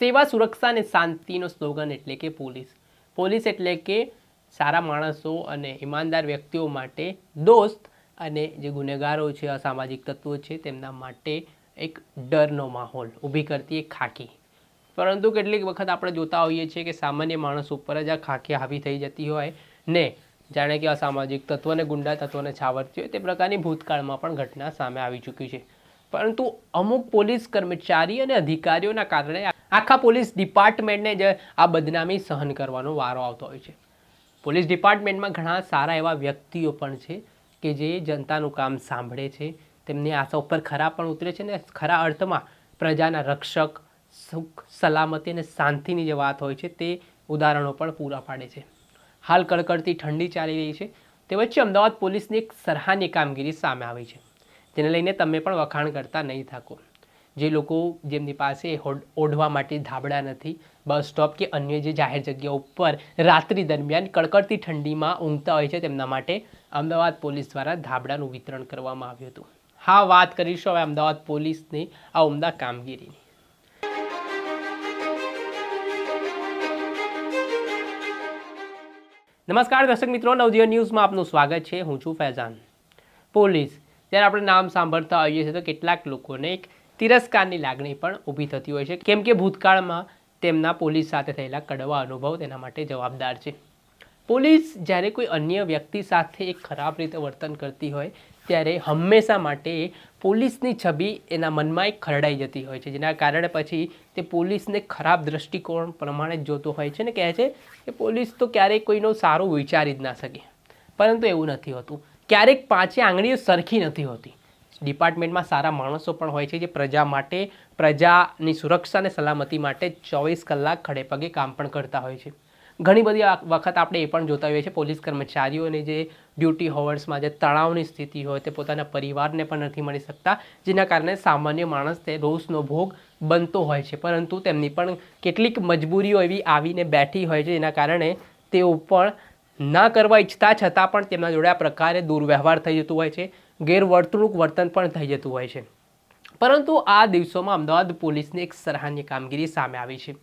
સેવા, સુરક્ષા અને શાંતિનો સ્લોગન એટલે કે પોલીસ. પોલીસ એટલે કે સારા માણસો અને ઈમાનદાર વ્યક્તિઓ માટે દોસ્ત અને જે ગુનેગારો છે, અસામાજિક તત્વો છે, તેમના માટે એક ડરનો માહોલ, ઊભી કરતી એક ખાકી પરંતુ કેટલીક વખત આપણે જોતા હોઈએ છીએ કે સામાન્ય માણસ ઉપર જ આ ખાકી હાવી થઈ જતી હોય ને જાણે કે અસામાજિક તત્વને ગુંડા તત્વોને છાવરતી હોય તે પ્રકારની ભૂતકાળમાં પણ ઘટના સામે આવી ચૂકી છે. પરંતુ અમુક પોલીસ કર્મચારી અને અધિકારીઓના કારણે આખા પોલીસ ડિપાર્ટમેન્ટને જ આ બદનામી સહન કરવાનો વારો આવતો હોય છે. પોલીસ ડિપાર્ટમેન્ટમાં ઘણા સારા એવા વ્યક્તિઓ પણ છે કે જે જનતાનું કામ સાંભળે છે, તેમની આશા ઉપર ખરા પણ ઉતરે છે ને ખરા અર્થમાં પ્રજાના રક્ષક, સુખ, સલામતી અને શાંતિની જે વાત હોય છે તે ઉદાહરણો પણ પૂરા પાડે છે. હાલ કડકડતી ઠંડી ચાલી રહી છે, તે વચ્ચે અમદાવાદ પોલીસની એક સરાહનીય કામગીરી સામે આવી છે. તેને લઈને તમે પણ વખાણ કરતા નહીં થાકો. જે લોકો જેમની પાસે ઓઢવા માટે ધાબળા નથી, બસ સ્ટોપ કે અન્ય જે જાહેર જગ્યાઓ ઉપર રાત્રિ દરમિયાન કડકડતી ઠંડીમાં ઊંઘતા હોય છે, તેમના માટે અમદાવાદ પોલીસ દ્વારા ધાબળાનું વિતરણ કરવામાં આવ્યું હતું. હા, વાત કરીશું હવે અમદાવાદ પોલીસની આ ઉમદા કામગીરીની. નમસ્કાર દર્શક મિત્રો, નવજીવન ન્યૂઝમાં આપનું સ્વાગત છે. હું છું ફૈઝાન. પોલીસ, જ્યારે આપણે નામ સાંભળતા હોઈએ છીએ, તો કેટલાક લોકોને એક તિરસ્કારની લાગણી પણ ઊભી થતી હોય છે. કેમ કે ભૂતકાળમાં તેમના પોલીસ સાથે થયેલા કડવા અનુભવ તેના માટે જવાબદાર છે. પોલીસ જ્યારે કોઈ અન્ય વ્યક્તિ સાથે એક ખરાબ રીતે વર્તન કરતી હોય, ત્યારે હંમેશા માટે પોલીસની છબી એના મનમાં એક ખરડાઈ જતી હોય છે. જેના કારણે પછી તે પોલીસને ખરાબ દ્રષ્ટિકોણ પ્રમાણે જ જોતો હોય છે ને કહે છે કે પોલીસ તો ક્યારેય કોઈનો સારું વિચારી જ ના શકે. પરંતુ એવું નથી હોતું. ક્યારેક પાંચે આંગળીઓ સરખી નથી હોતી. ડિપાર્ટમેન્ટમાં સારા માણસો પણ હોય છે જે પ્રજા માટે, પ્રજાની સુરક્ષા અને સલામતી માટે ચોવીસ કલાક ખડેપગે કામ પણ કરતા હોય છે. ઘણી બધી વખત આપણે એ પણ જોતા હોઈએ છીએ, પોલીસ કર્મચારીઓને જે ડ્યુટી હોવર્સમાં જે તણાવની સ્થિતિ હોય તે પોતાના પરિવારને પણ નથી મળી શકતા, જેના કારણે સામાન્ય માણસ તે રોષનો ભોગ બનતો હોય છે. પરંતુ તેમની પણ કેટલીક મજબૂરીઓ એવી આવીને બેઠી હોય છે જેના કારણે તેઓ પણ ના કરવા ઈચ્છતા, છતાં પણ તેમના જોડે આ પ્રકારે દુર્વ્યવહાર થઈ જતું હોય છે. ગેરવર્તણૂક વર્તન પણ થઈ જતું હોય છે. પરંતુ આ દિવસોમાં અમદાવાદ પોલીસની એક સરાહનીય કામગીરી સામે આવી છે.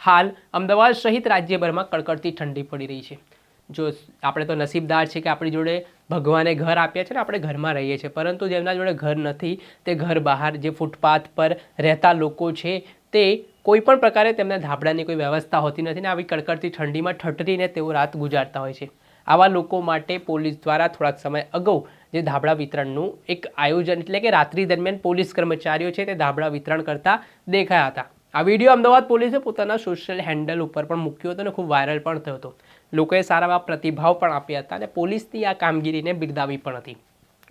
હાલ અમદાવાદ સહિત રાજ્યભરમાં કડકડતી ઠંડી પડી રહી છે. જો આપણે તો નસીબદાર છે કે આપણી જોડે ભગવાને ઘર આપ્યા છે ને આપણે ઘરમાં રહીએ છીએ, પરંતુ જેમના જોડે ઘર નથી, તે ઘર બહાર જે ફૂટપાથ પર રહેતા લોકો છે, તે કોઈ પણ પ્રકારે તેમને ધાબળાની કોઈ વ્યવસ્થા હોતી નથી ને આવી કડકડતી ઠંડીમાં ઠઠરીને તેઓ રાત ગુજારતા હોય છે. આવા લોકો માટે પોલીસ દ્વારા થોડાક સમય અગાઉ જે ધાબળા વિતરણનું એક આયોજન એટલે કે રાત્રિ દરમિયાન પોલીસ કર્મચારીઓ છે તે ધાબળા વિતરણ કરતા દેખાયા હતા. આ વીડિયો અમદાવાદ પોલીસે પોતાના સોશિયલ હેન્ડલ ઉપર પણ મૂક્યો હતો અને ખૂબ વાયરલ પણ થયો હતો. લોકોએ સારા એવા પ્રતિભાવ પણ આપ્યા હતા અને પોલીસની આ કામગીરીને બિરદાવી પણ હતી.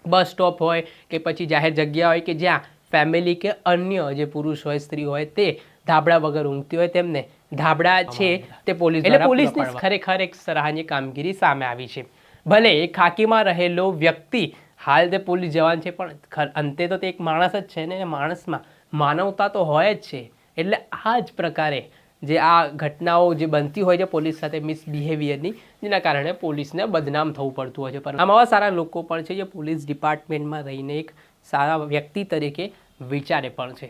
બસ સ્ટોપ હોય કે પછી જાહેર જગ્યા હોય કે જ્યાં ફેમિલી કે અન્ય જે પુરુષ હોય, સ્ત્રી હોય તે ધાબળા વગર ઊંઘતી હોય તેમને ધાબળા છે તે પોલીસ એટલે પોલીસની ખરેખર એક સરાહનીય કામગીરી સામે આવી છે. ભલે ખાકીમાં રહેલો વ્યક્તિ હાલ તે પોલીસ જવાન છે પણ અંતે તો તે એક માણસ જ છે ને માણસમાં માનવતા તો હોય જ છે. એટલે આ જ પ્રકારે જે આ ઘટનાઓ જે બનતી હોય છે પોલીસ સાથે મિસબિહેવિયરની જેના કારણે પોલીસને બદનામ થવું પડતું હોય છે. પણ આમાં આવા સારા લોકો પણ છે જે પોલીસ ડિપાર્ટમેન્ટમાં રહીને એક સારા વ્યક્તિ તરીકે વિચારે પણ છે.